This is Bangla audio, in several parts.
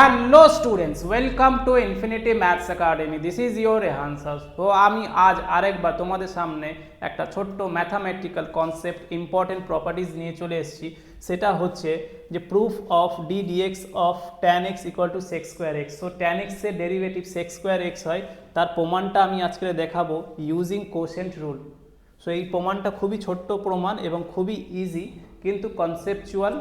Hello students welcome to infinity maths academy this is your Rehan sir তো আমি আজ আরেকবার তোমাদের সামনে একটা ছোট্ট ম্যাথামেটিক্যাল কনসেপ্ট ইম্পর্টেন্ট প্রপার্টিজ নিয়ে চলে এসেছি। সেটা হচ্ছে যে proof of D D X of tan X equal to sec square X so tan এক্সের ডেরিভেটিভ সেক্স স্কোয়ার এক্স হয়। তার প্রমাণটা আমি আজকে দেখাবো ইউজিং কোশেন্ট রুল সো এই প্রমাণটা খুবই ছোট্ট প্রমাণ এবং খুবই ইজি কিন্তু কনসেপচুয়াল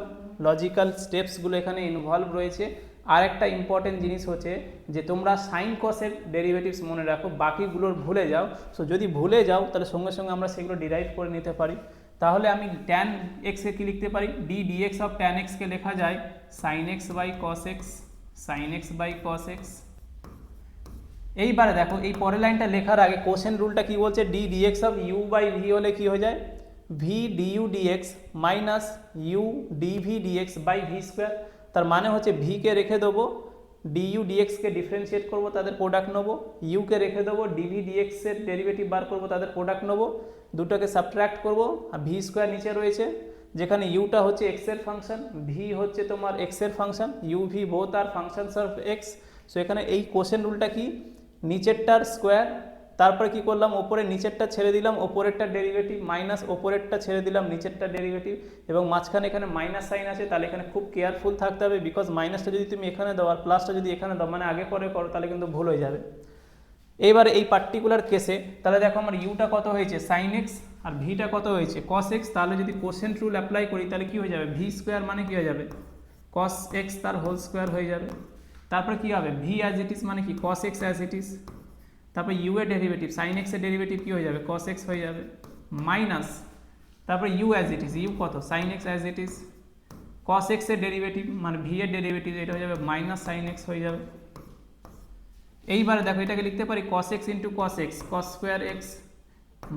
লজিক্যাল স্টেপসগুলো এখানে ইনভলভ রয়েছে। আর একটা ইম্পর্টেন্ট জিনিস হচ্ছে যে তোমরা সাইন কসের ডেরিভেটিভস মনে রাখো, বাকিগুলোর ভুলে যাও। সো যদি ভুলে যাও, তাহলে সঙ্গে সঙ্গে আমরা সেগুলো ডিরাইভ করে নিতে পারি। তাহলে আমি ট্যান এক্সকে কি লিখতে পারি? ডি ডিএক্স অফ ট্যান এক্সকে লেখা যায় sine X by cos X sine X by cos X এইবারে দেখো, এই পরের লাইনটা লেখার আগে কোশ্চেন রুলটা কি বলছে? D D X of U by V হলে কি হয়ে যায়? V D U D X minus U D V D X by V square তার মানে হচ্ছে ভিকে রেখে দেবো ডিইউ ডিএক্সকে ডিফারেন্সিয়েট করব, তাদের প্রোডাক্ট নেব ইউকে রেখে দেবো ডিভি ডিএক্সের ডেরিভেটিভ বার করব, তাদের প্রোডাক্ট নেব, দুটোকে সাবট্র্যাক্ট করব, আর ভি স্কোয়ার নিচে রয়েছে, যেখানে ইউটা হচ্ছে এক্সের ফাংশন ভি হচ্ছে তোমার এক্সের function u v both are functions of x so এখানে এই কোশ্চেন রুলটা কি? নিচেরটার স্কোয়ার তারপরে কি করলাম? ওপরে নিচেরটা ছেড়ে দিলাম, ওপরেরটা ডেরিভেটিভ মাইনাস ওপরেরটা ছেড়ে দিলাম, নিচেরটা ডেরিভেটিভ এবং মাঝখানে এখানে মাইনাস সাইন আছে, তাহলে এখানে খুব কেয়ারফুল থাকতে হবে বিকজ মাইনাসটা যদি তুমি এখানে দাও আর প্লাসটা যদি এখানে দাও মানে আগে পরে করো, তাহলে কিন্তু ভুল হয়ে যাবে। এবারে এই পার্টিকুলার কেসে তাহলে দেখো আমার ইউটা কত হয়েছে? সাইন এক্স আর ভিটা কত হয়েছে? কস এক্স তাহলে যদি কোশ্চেন রুল অ্যাপ্লাই করি, তাহলে কি হয়ে যাবে? ভি স্কোয়ার মানে কি হয়ে যাবে? কস এক্স তার হোল স্কোয়ার হয়ে যাবে। তারপরে কি হবে? ভি অ্যাজ ইট ইস মানে কি? কস এক্স অ্যাজ ইট ইস তারপরে ইউ এর ডেরিভেটিভ সাইন এক্সের ডেরিভেটিভ কি হয়ে যাবে? কস এক্স হয়ে যাবে। মাইনাস তারপরে U as it is U কত? Sine X as it is cos এক্সের ডেরিভেটিভ মানে ভি এর ডেরিভেটিভ এটা হয়ে যাবে মাইনাস সাইন এক্স হয়ে যাবে। এইবারে দেখো, এটাকে লিখতে পারি cos X into cos X cos square X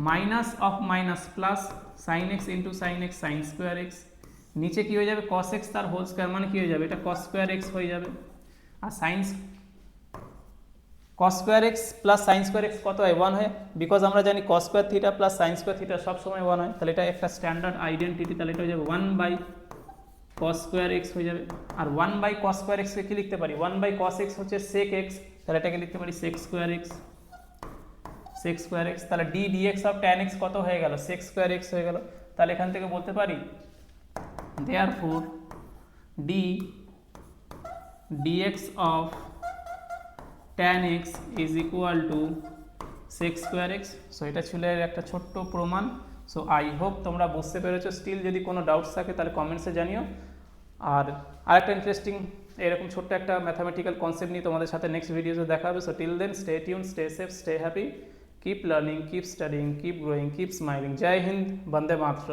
minus of minus plus sine X into sine X sine square X নিচে কি হয়ে যাবে? কস এক্স তার হোল স্কোয়ার মানে কি হয়ে যাবে? এটা কস স্কোয়ার এক্স হয়ে যাবে। আর since cos square X plus sine square X কত হয়? ওয়ান হয়। বিকজ আমরা জানি cos square theta plus sine square theta সবসময় ওয়ান হয়। তাহলে এটা একটা স্ট্যান্ডার্ড আইডেন্টিটি তাহলে এটা হয়ে যাবে one by cos square X হয়ে যাবে। আর ওয়ান বাই কস স্কোয়ার এক্সকে কি লিখতে পারি? ওয়ান বাই কস এক্স হচ্ছে সেক এক্স তাহলে এটাকে লিখতে পারি sec square X sec square X তাহলে D D X of tan X কত হয়ে গেল? সেক স্কোয়ার এক্স হয়ে গেল। তাহলে এখান থেকে বলতে পারি therefore D D X of tan X is equal to sec square X so এটা ছিল একটা ছোট্ট প্রমাণ। সো আই হোপ তোমরা বুঝতে পেরেছ। স্টিল যদি কোনো ডাউটস থাকে, তাহলে কমেন্টসে জানিও। আর আরেকটা ইন্টারেস্টিং এরকম ছোট্ট একটা ম্যাথামেটিক্যাল কনসেপ্ট নিয়ে তোমাদের সাথে নেক্সট ভিডিওতে দেখা হবে। So till then stay tune stay safe stay happy keep learning keep studying keep growing keep smiling Jai Hind, Vande Mataram.